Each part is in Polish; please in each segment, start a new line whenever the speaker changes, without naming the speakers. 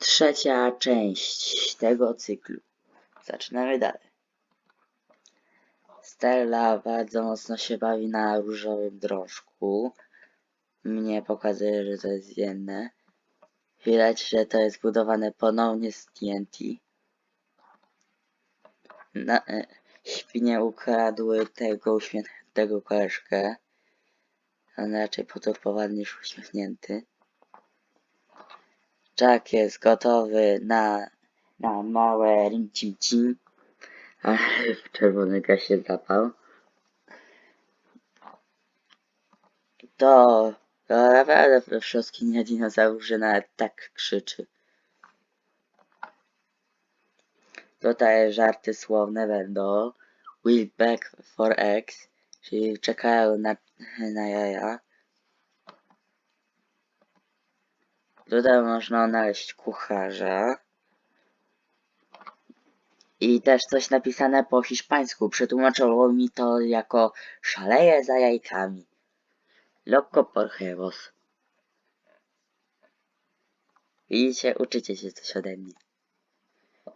trzecia część tego cyklu. Zaczynamy dalej. Stella bardzo mocno się bawi na różowym drążku. Mnie pokazuje, że to jest jenne. Widać, że to jest budowane ponownie z TNT. Na, e, świnie ukradły tego uśmiechniętego koleżkę. On raczej potupowany niż uśmiechnięty. Jack jest gotowy na, na małe rim cim Ale w czerwony gasie zapał. To, to naprawdę wszystkich nie dinozaur, że nawet tak krzyczy. Tutaj żarty słowne będą. Will back for X, czyli czekają na, na jaja. Tutaj można znaleźć kucharza. I też coś napisane po hiszpańsku. Przetłumaczono mi to jako szaleje za jajkami. Loco por huevos. Widzicie, uczycie się coś ode mnie.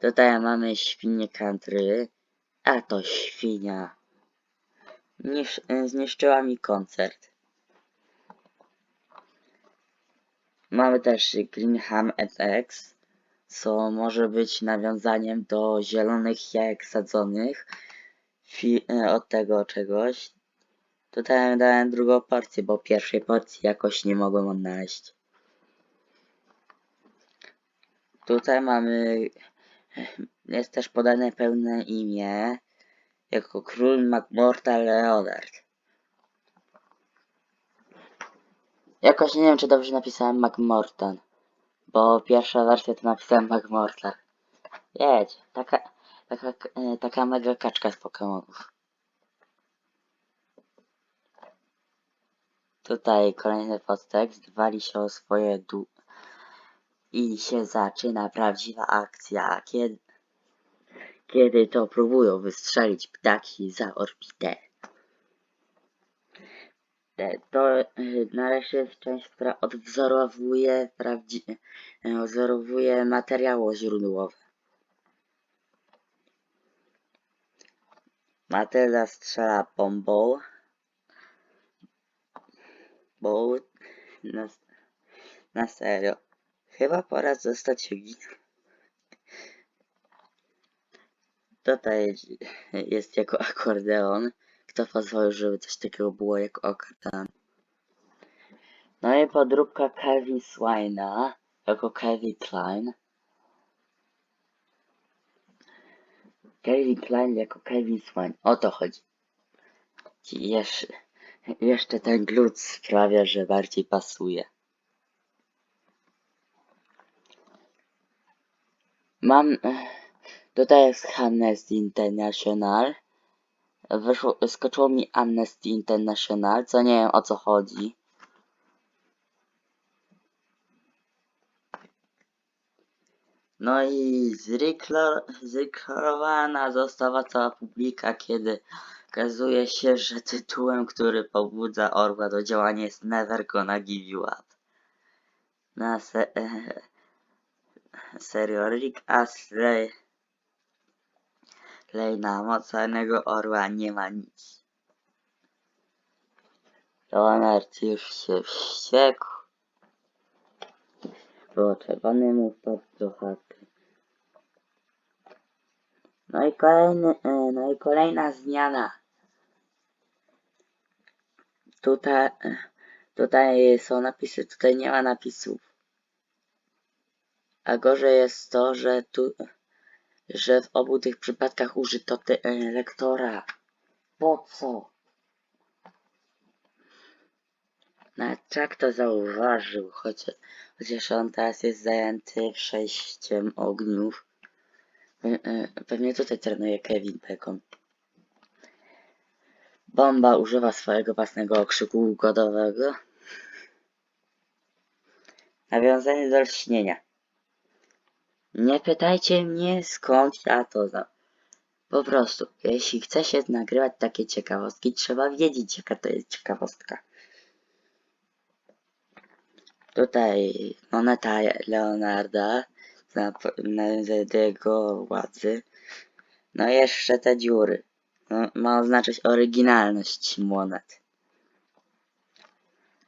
Tutaj mamy świnię country. A to świnia. Nisz, zniszczyła mi koncert. Mamy też Greenham FX, co może być nawiązaniem do zielonych jajek sadzonych e, od tego czegoś. Tutaj dałem drugą porcję, bo pierwszej porcji jakoś nie mogłem odnaleźć. Tutaj mamy, jest też podane pełne imię, jako król McMortal Leonard. Jakoś nie wiem, czy dobrze napisałem McMortan, bo pierwsza wersja to napisałem McMortal. Jedź, taka, taka, e, taka mega kaczka z Pokemonów. Tutaj kolejny podtekst, wali się o swoje du... I się zaczyna prawdziwa akcja, kiedy, kiedy to próbują wystrzelić ptaki za orbitę. E, To e, nareszcie jest część, która odwzorowuje prawdzi... e, odwzorowuje materiały źródłowe. Matylda strzela bombą. Bo na, na serio. Chyba pora zostać Yugi. Tutaj jest jako akordeon. Kto pozwolił, żeby coś takiego było jak akordeon? No i podróbka Kevin Swine'a jako Kevin Klein. Kevin Klein jako Kevin Swine. O to chodzi. I jeszcze, ten glut sprawia, że bardziej pasuje. Mam... Tutaj jest Amnesty International. Wyszło, skoczyło mi Amnesty International, co nie wiem o co chodzi. No i zreklarowana została cała publika, kiedy okazuje się, że tytułem, który pobudza Orła do działania jest Never Gonna Give You Up. Na se serio, Rick Astley Lej na mocarnego orła nie ma nic. Leonard już się wściekł. Było czerwony mu wpadł do chaty. No i kolejny, e, no i kolejna zmiana. Tutaj, tutaj są napisy, tutaj nie ma napisów. A gorzej jest to, że tu, że w obu tych przypadkach użyto e, lektora. Po co? Nawet Chuck to zauważył, chociaż, chociaż on teraz jest zajęty przejściem ogniów. Pe- e, Pewnie tutaj trenuje Kevin Bacon. Bomba używa swojego własnego okrzyku ugodowego. Nawiązanie do lśnienia. Nie pytajcie mnie skąd ja to znam. Po prostu, jeśli chce się nagrywać takie ciekawostki, trzeba wiedzieć jaka to jest ciekawostka. Tutaj moneta Leonarda do jego władzy. No i jeszcze te dziury. No, ma oznaczać oryginalność monet.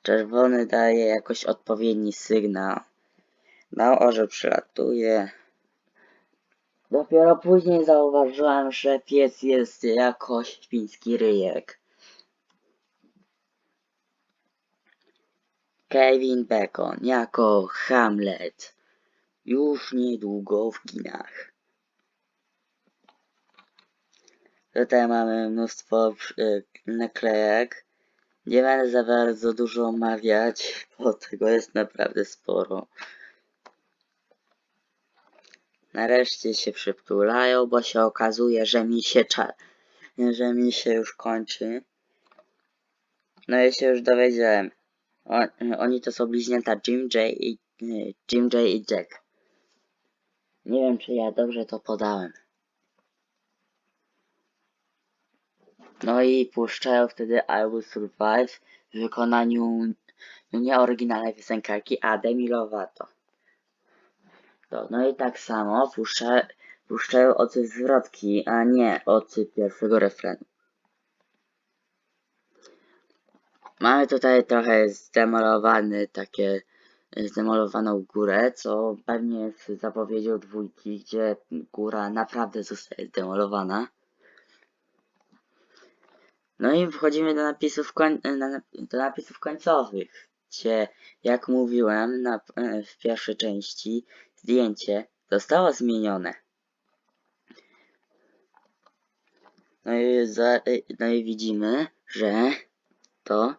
Czerwony daje jakoś odpowiedni sygnał. No, orzeł przylatuje. Dopiero później zauważyłem, że pies jest jakoś świński ryjek. Kevin Bacon jako Hamlet. Już niedługo w kinach. Tutaj mamy mnóstwo naklejek. Nie będę za bardzo dużo omawiać, bo tego jest naprawdę sporo. Nareszcie się przytulają, bo się okazuje, że mi się cza... że mi się już kończy. No i się już dowiedziałem. Oni to są bliźnięta Jim J i Jim J i Jack. Nie wiem, czy ja dobrze to podałem. No i puszczają wtedy I Will Survive w wykonaniu no nie oryginalnej piosenkarki, a Demi Lovato. To, no i tak samo puszcza, puszczają od zwrotki, a nie od pierwszego refrenu. Mamy tutaj trochę zdemolowany takie zdemolowaną górę, co pewnie jest zapowiedzią dwójki, gdzie góra naprawdę zostaje zdemolowana. No i wchodzimy do napisów, koń, do napisów końcowych, gdzie, jak mówiłem na, w pierwszej części, zdjęcie zostało zmienione. No i, za, no i widzimy, że to,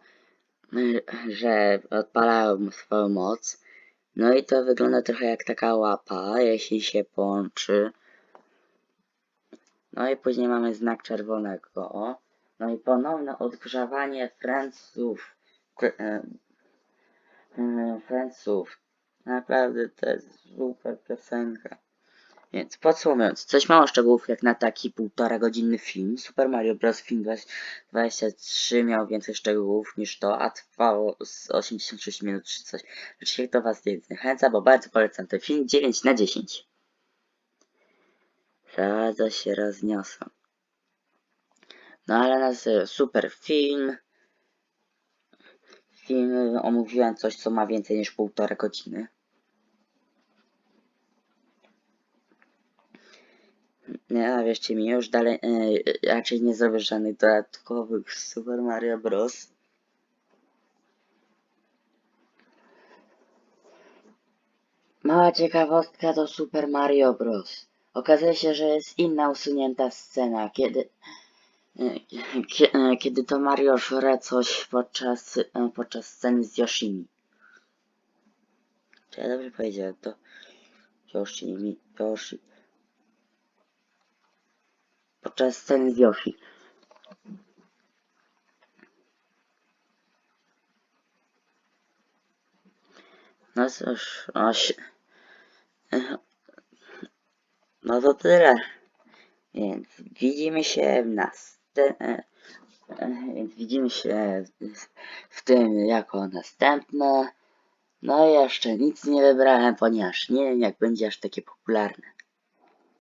że odpalają swoją moc. No i to wygląda trochę jak taka łapa, jeśli się połączy. No i później mamy znak czerwonego. No i ponowne odgrzewanie Franców. e, e, Franców. Naprawdę to jest super piosenka. Więc podsumowując, coś mało szczegółów jak na taki półtora godzinny film. Super Mario Bros. Film 23 miał więcej szczegółów niż to, a trwało z 86 minut czy coś. Oczywiście to was nie zniechęca, bo bardzo polecam ten film 9 na 10. Zaraz się rozniosą. No ale na super film. Film omówiłem coś, co ma więcej niż półtora godziny. Nie, a wierzcie mi, już dalej e, raczej nie zrobię żadnych dodatkowych Super Mario Bros. Mała ciekawostka do Super Mario Bros. Okazuje się, że jest inna usunięta scena, kiedy Kie- e, kiedy to Mario żre coś podczas, e, podczas sceny z Yoshimi. Czy ja dobrze powiedziałem to? Yoshimi, Yoshi. Podczas sceny z Yoshi. No cóż, oś... No to tyle. Więc widzimy się w następnym. Więc widzimy się w tym jako następne. No i jeszcze nic nie wybrałem, ponieważ nie wiem jak będzie aż takie popularne.